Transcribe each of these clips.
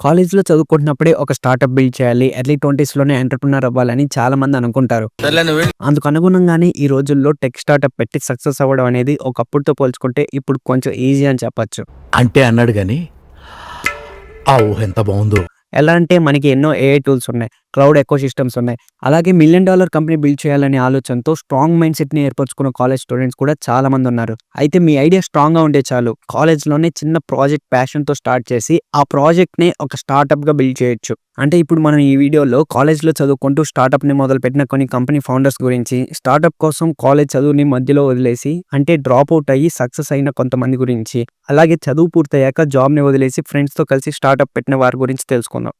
కాలేజ్‌లో చదువుకుంటున్నప్పుడే ఒక స్టార్టప్ బిల్డ్ చేయాలి. ఎర్లీ 20స్‌లోనే ఎంటర్‌ప్రెన్యూర్ అవ్వాలని చాలామంది అనుకుంటారు. సర్లే నువ్వు వెళ్ళు. అందుకు అనుగుణంగానే ఈ రోజుల్లో టెక్ స్టార్టప్ పెట్టి సక్సెస్ అవ్వడం అనేది ఒకప్పుడుతో పోల్చుకుంటే ఇప్పుడు కొంచెం ఈజీ అని చెప్పొచ్చు. అంటే అన్నాడు ఆ ఊహ ఎంత బాగుందో ఎలా అంటే మనకి ఎన్నో ఏఐ టూల్స్ ఉన్నాయి. క్లౌడ్ ఎకోసిస్టమ్స్ ఉన్నాయి. అలాగే మిలియన్ డాలర్ కంపెనీ బిల్డ్ చేయాలనే ఆలోచనతో స్ట్రాంగ్ మైండ్ సెట్‌ని ఏర్పరచుకున్న కాలేజ్ స్టూడెంట్స్ కూడా చాలా మంది ఉన్నారు. అయితే మీ ఐడియా స్ట్రాంగ్‌గా ఉంటే చాలు. కాలేజ్‌లోనే చిన్న ప్రాజెక్ట్ ప్యాషన్‌తో స్టార్ట్ చేసి ఆ ప్రాజెక్ట్‌ని ఒక స్టార్టప్‌గా బిల్డ్ చేయొచ్చు. అంటే ఇప్పుడు మనం ఈ వీడియోలో కాలేజ్‌లో చదువుకుంటూ స్టార్టప్‌ని మొదలుపెట్టిన కొన్ని కంపెనీ ఫౌండర్స్ గురించి, స్టార్టప్ కోసం కాలేజ్ చదువుని మధ్యలో వదిలేసి అంటే డ్రాప్ అవుట్ అయ్యి సక్సెస్ అయిన కొంతమంది గురించి, అలాగే చదువు పూర్తయ్యాక జాబ్‌ని వదిలేసి ఫ్రెండ్స్‌తో కలిసి స్టార్టప్ పెట్టిన వారి గురించి తెలుసుకుందాం.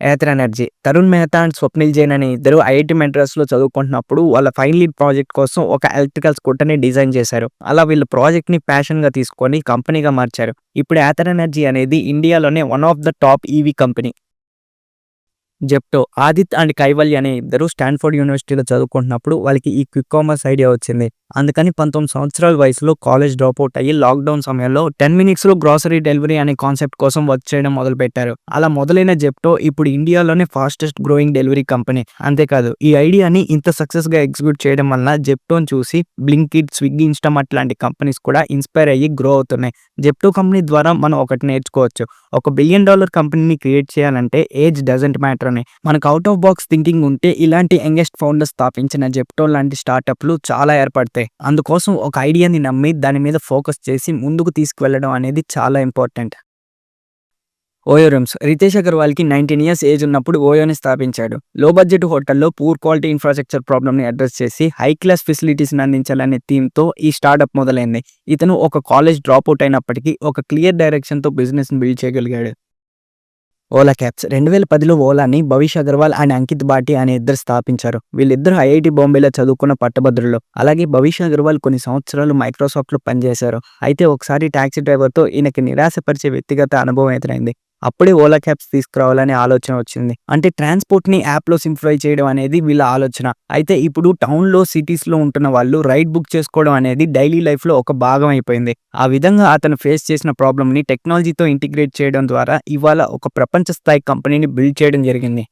ఏథర్ ఎనర్జీ తరుణ్ మెహతా అండ్ స్వప్నిల్ జైన్ అనే ఇద్దరు ఐఐటీ మెడ్రాస్‌లో చదువుకుంటున్నప్పుడు వాళ్ళ ఫైనల్ ఇయర్ ప్రాజెక్ట్ కోసం ఒక ఎలక్ట్రికల్ స్కూటర్‌ని డిజైన్ చేశారు. అలా వీళ్ళు ప్రాజెక్ట్‌ని ప్యాషన్‌గా తీసుకొని కంపెనీగా మార్చారు. ఇప్పుడు ఏథర్ ఎనర్జీ అనేది ఇండియాలోనే one of the top EV company. Zepto Aadit and Kaivalya అనే ఇద్దరు స్టాన్ఫోర్డ్ యూనివర్సిటీలో చదువుకుంటున్నప్పుడు వాళ్ళకి ఈ క్విక్ కామర్స్ ఐడియా వచ్చింది. అందుకని 19 సంవత్సరాల వయసులో కాలేజ్ డ్రాప్ అవుట్ అయ్యి లాక్‌డౌన్ సమయంలో 10 మినిట్స్‌లో గ్రోసరీ డెలివరీ అనే కాన్సెప్ట్ కోసం వర్క్ చేయడం మొదలుపెట్టారు. అలా మొదలైన జెప్టో ఇప్పుడు ఇండియాలోనే ఫాస్టెస్ట్ గ్రోయింగ్ డెలివరీ కంపెనీ. అంతేకాదు ఈ ఐడియాని ఇంత సక్సెస్‌గా ఎగ్జిక్యూట్ చేయడం వలన జెప్టోని చూసి బ్లింకిట్, స్విగ్గీ, ఇన్‌స్టామార్ట్ లాంటి కంపెనీస్ కూడా ఇన్‌స్పైర్ అయ్యి గ్రో అవుతున్నాయి. జెప్టో కంపెనీ ద్వారా మనం ఒకటి నేర్చుకోవచ్చు. ఒక బిలియన్ డాలర్ కంపెనీని క్రియేట్ చేయాలంటే ఏజ్ డజంట్ మ్యాటర్ మాత్రమే మనకు అవుట్ ఆఫ్ బాక్స్ థింకింగ్ ఉంటే ఇలాంటి యంగెస్ట్ ఫౌండర్స్ స్థాపించిన జెప్టో లాంటి స్టార్టప్‌లు చాలా ఏర్పడతాయి. అందుకోసం ఒక ఐడియాని నమ్మి దాని మీద ఫోకస్ చేసి ముందుకు తీసుకువెళ్ళడం అనేది చాలా ఇంపార్టెంట్. ఓయోరూమ్స్ రితేష్ అగర్వాల్‌కి 19 ఇయర్స్ ఏజ్ ఉన్నప్పుడు ఓయోని స్థాపించాడు. లో బడ్జెట్ హోటల్‌లో పూర్ క్వాలిటీ ఇన్‌ఫ్రాస్ట్రక్చర్ ప్రాబ్లమ్‌ని అడ్రస్ చేసి హై క్లాస్ ఫెసిలిటీస్‌ని అందించాలనే థీమ్‌తో ఈ స్టార్టప్ మొదలైంది. ఇతను ఒక కాలేజ్ డ్రాప్ అవుట్ అయినప్పటికీ ఒక క్లియర్ డైరెక్షన్‌తో బిజినెస్‌ని బిల్డ్ చేయగలిగాడు. ఓలా క్యాబ్స్ 2010లో ఓలాని భవిష్ అగర్వాల్ అండ్ అంకిత్ బాటి అనే ఇద్దరు స్థాపించారు. వీళ్ళిద్దరు ఐఐటి బాంబేలో చదువుకున్న పట్టభద్రులు. అలాగే భవిష్ అగర్వాల్ కొన్ని సంవత్సరాలు మైక్రోసాఫ్ట్‌లో పనిచేశారు. అయితే ఒకసారి ట్యాక్సీ డ్రైవర్‌తో ఈయనకి నిరాశపరిచే వ్యక్తిగత అనుభవం ఎదురైంది. అప్పుడే ఓలా క్యాబ్స్ తీసుకురావాలనే ఆలోచన వచ్చింది. అంటే ట్రాన్స్‌పోర్ట్‌ని యాప్‌లో సింప్లిఫై చేయడం అనేది వీళ్ళ ఆలోచన. అయితే ఇప్పుడు టౌన్‌లో, సిటీస్‌లో ఉంటున్న వాళ్ళు రైడ్ బుక్ చేసుకోవడం అనేది డైలీ లైఫ్‌లో ఒక భాగం అయిపోయింది. ఆ విధంగా అతను ఫేస్ చేసిన ప్రాబ్లమ్‌ని టెక్నాలజీతో ఇంటిగ్రేట్ చేయడం ద్వారా ఇవాళ ఒక ప్రపంచ స్థాయి కంపెనీని బిల్డ్ చేయడం జరిగింది.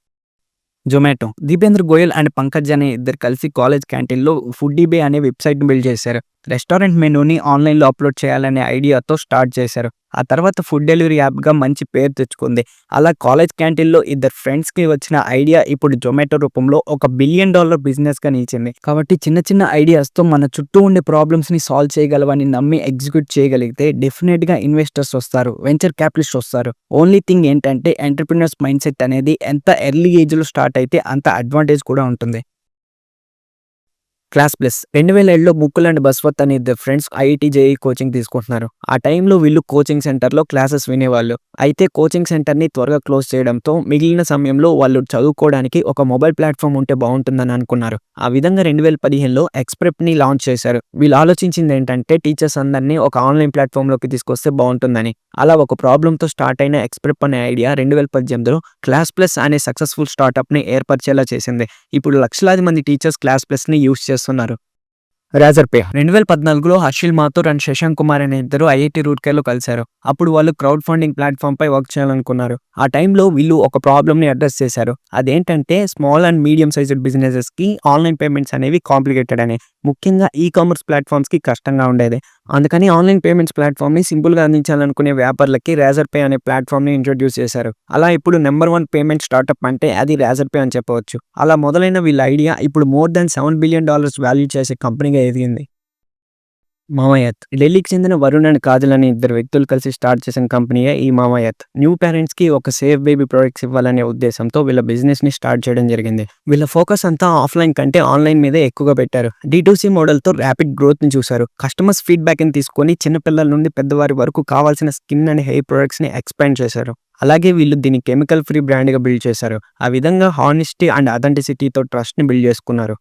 జొమాటో దీపేంద్ర గోయల్ అండ్ పంకజ్ అనే ఇద్దరు కలిసి కాలేజ్ క్యాంటీన్‌లో ఫుడ్డీబే అనే వెబ్‌సైట్‌ని బిల్డ్ చేశారు. రెస్టారెంట్ మెనూని ఆన్‌లైన్‌లో అప్‌లోడ్ చేయాలనే ఐడియాతో స్టార్ట్ చేశారు. ఆ తర్వాత ఫుడ్ డెలివరీ యాప్‌గా మంచి పేరు తెచ్చుకుంది. అలా కాలేజ్ క్యాంటీన్‌లో ఇద్దరు ఫ్రెండ్స్‌కి వచ్చిన ఐడియా ఇప్పుడు జొమాటో రూపంలో ఒక బిలియన్ డాలర్ బిజినెస్‌గా నిలిచింది. కాబట్టి చిన్న చిన్న ఐడియాస్‌తో మన చుట్టూ ఉండే ప్రాబ్లమ్స్‌ని సాల్వ్ చేయగలవని నమ్మి ఎగ్జిక్యూట్ చేయగలిగితే డెఫినెట్‌గా ఇన్వెస్టర్స్ వస్తారు. వెంచర్ క్యాపిటలిస్ట్ వస్తారు. ఓన్లీ థింగ్ ఏంటంటే ఎంటర్‌ప్రెన్యూర్స్ మైండ్‌సెట్ అనేది ఎంత ఎర్లీ ఏజ్‌లో స్టార్ట్ అయితే అంత అడ్వాంటేజ్ కూడా ఉంటుంది. క్లాస్ ప్లస్ రెండు వేల ఏడులో ముక్కుల్ అండ్ బస్వత్ అనే ఇద్దరు ఫ్రెండ్స్ ఐఐటి జేఈ కోచింగ్ తీసుకుంటున్నారు. ఆ టైంలో వీళ్ళు కోచింగ్ సెంటర్‌లో క్లాసెస్ వినేవాళ్ళు. అయితే కోచింగ్ సెంటర్‌ని త్వరగా క్లోజ్ చేయడంతో మిగిలిన సమయంలో వాళ్ళు చదువుకోవడానికి ఒక మొబైల్ ప్లాట్‌ఫామ్ ఉంటే బాగుంటుందని అనుకున్నారు. ఆ విధంగా రెండు వేల పదిహేనులో ఎక్స్ప్రెప్ని లాంచ్ చేశారు. వీళ్ళు ఆలోచించింది ఏంటంటే టీచర్స్ అందరినీ ఒక ఆన్‌లైన్ ప్లాట్‌ఫామ్‌లోకి తీసుకొస్తే బాగుంటుందని. అలా ఒక ప్రాబ్లమ్‌తో స్టార్ట్ అయిన ఎక్స్‌ప్రెప్ అనే ఐడియా 2018లో క్లాస్ ప్లస్ అనే సక్సెస్‌ఫుల్ స్టార్టప్‌ని ఏర్పరిచేలా చేసింది. ఇప్పుడు లక్షలాది మంది టీచర్స్ క్లాస్ ప్లస్‌ని యూజ్ చేస్తున్నారు. రాజర్పే 2014లో హర్షిల్ మాథూర్ అండ్ శశాంక్ కుమార్ అనే ఇద్దరు ఐఐటీ రూర్కేలో కలిశారు. అప్పుడు వాళ్ళు క్రౌడ్ ఫండింగ్ ప్లాట్‌ఫామ్‌పై వర్క్ చేయాలనుకున్నారు. ఆ టైంలో వీళ్ళు ఒక ప్రాబ్లమ్‌ని అడ్రస్ చేశారు. అదేంటంటే స్మాల్ అండ్ మీడియం సైజ్డ్ బిజినెసెస్‌కి ఆన్‌లైన్ పేమెంట్స్ అనేవి కాంప్లికేటెడ్ అని. ముఖ్యంగా ఈ కామర్స్ ప్లాట్‌ఫామ్స్‌కి కష్టంగా ఉండేది. అందుకని ఆన్‌లైన్ పేమెంట్స్ ప్లాట్‌ఫామ్‌ని సింపుల్‌గా అందించాలనుకునే వ్యాపారులకి రాజర్పే అనే ప్లాట్‌ఫామ్‌ని ఇంట్రొడ్యూస్ చేశారు. అలా ఇప్పుడు నెంబర్ వన్ పేమెంట్ స్టార్టప్ అంటే అది రాజర్పే అని చెప్పవచ్చు. అలా మొదలైన వీళ్ళ ఐడియా ఇప్పుడు more than seven billion dollars value చేసే కంపెనీగా ఎదిగింది. మామాయత్ ఢిల్లీకి చెందిన వరుణ్ అండ్ కాజల్ అనే ఇద్దరు వ్యక్తులు కలిసి స్టార్ట్ చేసిన కంపెనీయే ఈ మామాయత్. న్యూ పేరెంట్స్కి ఒక సేఫ్ బేబీ ప్రొడక్ట్స్ ఇవ్వాలనే ఉద్దేశంతో వీళ్ళ బిజినెస్‌ని స్టార్ట్ చేయడం జరిగింది. వీళ్ళ ఫోకస్ అంతా ఆఫ్‌లైన్ కంటే ఆన్‌లైన్ మీదే ఎక్కువగా పెట్టారు. డీటూసీ మోడల్‌తో ర్యాపిడ్ గ్రోత్‌ని చూశారు. కస్టమర్స్ ఫీడ్బ్యాక్ని తీసుకొని చిన్న పిల్లల నుండి పెద్దవారి వరకు కావాల్సిన స్కిన్ అండ్ హెయిర్ ప్రొడక్ట్స్‌ని ఎక్స్‌పాండ్ చేశారు. అలాగే వీళ్ళు దీన్ని కెమికల్ ఫ్రీ బ్రాండ్‌గా బిల్డ్ చేశారు. ఆ విధంగా హానెస్టీ అండ్ అథెంటిసిటీతో ట్రస్ట్‌ని బిల్డ్ చేసుకున్నారు.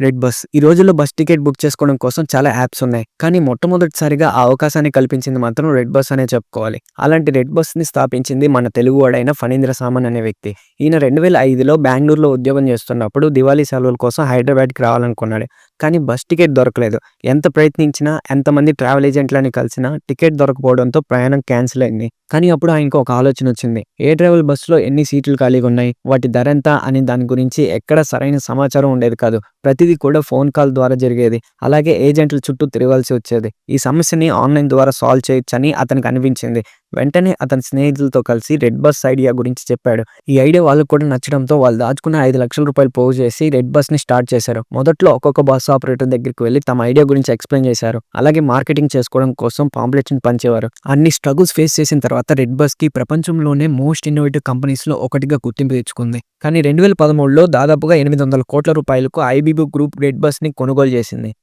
రెడ్ బస్ ఈ రోజుల్లో బస్ టికెట్ బుక్ చేసుకోవడం కోసం చాలా యాప్స్ ఉన్నాయి. కానీ మొట్టమొదటిసారిగా ఆ అవకాశాన్ని కల్పించింది మాత్రం రెడ్ బస్ అనే చెప్పుకోవాలి. అలాంటి రెడ్ బస్‌ని స్థాపించింది మన తెలుగువాడైన ఫణీంద్ర సామన్ అనే వ్యక్తి. ఈయన రెండు వేల ఐదులో బెంగళూరులో ఉద్యోగం చేస్తున్నప్పుడు దివాళీ సెలవుల కోసం హైదరాబాద్‌కి రావాలనుకున్నాడు. కానీ బస్ టికెట్ దొరకలేదు. ఎంత ప్రయత్నించినా ఎంతమంది ట్రావెల్ ఏజెంట్లని కలిసినా టికెట్ దొరకపోవడంతో ప్రయాణం క్యాన్సిల్ అయింది. కానీ అప్పుడు ఆయనకు ఒక ఆలోచన వచ్చింది. ఏ ట్రావెల్ బస్సులో ఎన్ని సీట్లు ఖాళీగా ఉన్నాయి? వాటి ధర ఎంత? అని దాని గురించి ఎక్కడ సరైన సమాచారం ఉండేది కాదు. ప్రతిదీ కూడా ఫోన్ కాల్ ద్వారా జరిగేది. అలాగే ఏజెంట్ల చుట్టూ తిరగాల్సి వచ్చేది. ఈ సమస్యని ఆన్లైన్ ద్వారా సాల్వ్ చేయొచ్చని అతనికి అనిపించింది. వెంటనే అతని స్నేహితులతో కలిసి రెడ్ బస్ ఐడియా గురించి చెప్పాడు. ఈ ఐడియా వాళ్ళకు కూడా నచ్చడంతో వాళ్ళు దాచుకున్న ఐదు లక్షల రూపాయలు పోగు చేసి రెడ్ బస్ని స్టార్ట్ చేశారు. మొదట్లో ఒక్కొక్క బస్ ఆపరేటర్ దగ్గరికి వెళ్ళి తమ ఐడియా గురించి ఎక్స్ప్లెయిన్ చేశారు. అలాగే మార్కెటింగ్ చేసుకోవడం కోసం పాంప్లెట్స్ పంచేవారు. అన్ని స్ట్రగుల్స్ ఫేస్ చేసిన తర్వాత రెడ్ బస్కి ప్రపంచంలోనే మోస్ట్ ఇన్నోవేటివ్ కంపెనీస్లో ఒకటిగా గుర్తింపు తెచ్చుకుంది. కానీ రెండు వేల పదమూడులో దాదాపుగా ఎనిమిది వందల కోట్ల రూపాయలకు ఐబీబీ గ్రూప్ రెడ్ బస్ని కొనుగోలు చేసింది.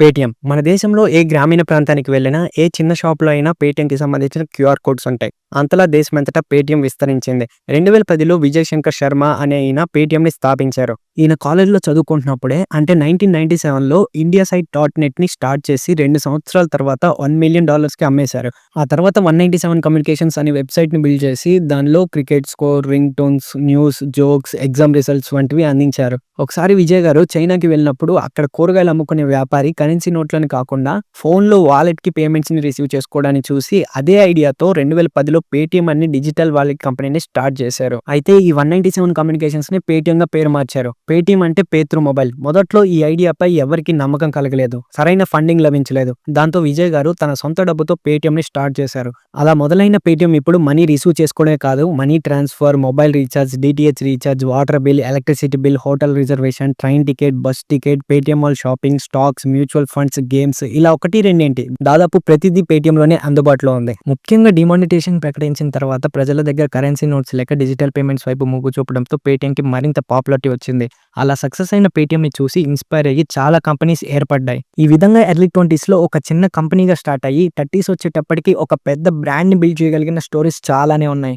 పేటిఎం. మన దేశంలో ఏ గ్రామీణ ప్రాంతానికి వెళ్ళినా ఏ చిన్న షాప్లో అయినా పేటిఎంకి సంబంధించిన క్యూఆర్ కోడ్స్ ఉంటాయి. అంతలా దేశమంతటా పేటిఎం విస్తరించింది. రెండు వేల పదిలో విజయ్ శంకర్ శర్మ అనే ఈయన పేటిఎంని స్థాపించారు. ఈయన కాలేజ్లో చదువుకుంటున్నప్పుడే అంటే నైన్టీన్ నైన్టీ సెవెన్లో ఇండియా సైట్ డాట్ నెట్ని స్టార్ట్ చేసి రెండు సంవత్సరాల తర్వాత వన్ మిలియన్ డాలర్స్కి అమ్మేశారు. ఆ తర్వాత వన్ నైన్టీ సెవెన్ కమ్యూనికేషన్స్ అనే వెబ్సైట్ని బిల్డ్ చేసి దానిలో cricket score ring tones news jokes exam results వంటివి అందించారు. ఒకసారి విజయ్ గారు చైనాకి వెళ్ళినప్పుడు అక్కడ కూరగాయలు అమ్ముకునే వ్యాపారి కరెన్సీ నోట్లను కాకుండా ఫోన్లో వాలెట్కి పేమెంట్స్ని రిసీవ్ చేసుకోవడాన్ని చూసి అదే ఐడియాతో రెండు వేల పదిలో పేటిఎం అనే డిజిటల్ వాలెట్ కంపెనీని స్టార్ట్ చేశారు. అయితే ఈ వన్ నైన్టీ సెవెన్ కమ్యూనికేషన్స్ని పేటిఎంగా పేరు మార్చారు. పేటిఎం అంటే పేత్రు మొబైల్. మొదట్లో ఈ ఐడియాపై ఎవరికి నమ్మకం కలగలేదు. సరైన ఫండింగ్ లభించలేదు. దాంతో విజయ్ గారు తన సొంత డబ్బుతో పేటీఎంని స్టార్ట్ చేశారు. అలా మొదలైన పేటిఎం ఇప్పుడు మనీ రిసీవ్ చేసుకోవడమే కాదు money transfer mobile recharge DTH recharge water bill electricity bill hotel reservation train ticket bus ticket Paytm mall shopping stocks mutual funds games ఇలా ఒకటి రెండేంటి? దాదాపు ప్రతిదీ పేటీఎంలోనే అందుబాటులో ఉంది. ముఖ్యంగా డిమానిటేషన్ ప్రకటించిన తర్వాత ప్రజల దగ్గర కరెన్సీ నోట్స్ లేక డిజిటల్ పేమెంట్స్ వైపు మొగ్గు చూపడంతో పేటిఎం కి మరింత పాపులారిటీ వచ్చింది. అలా సక్సెస్ అయిన పేటీఎంని చూసి ఇన్స్పైర్ అయ్యి చాలా కంపెనీస్ ఏర్పడ్డాయి. ఈ విధంగా ఎర్లీ ట్వంటీస్లో ఒక చిన్న కంపెనీగా స్టార్ట్ అయ్యి థర్టీస్ వచ్చేటప్పటికి ఒక పెద్ద బ్రాండ్ని బిల్డ్ చేయగలిగిన స్టోరీస్ చాలానే ఉన్నాయి.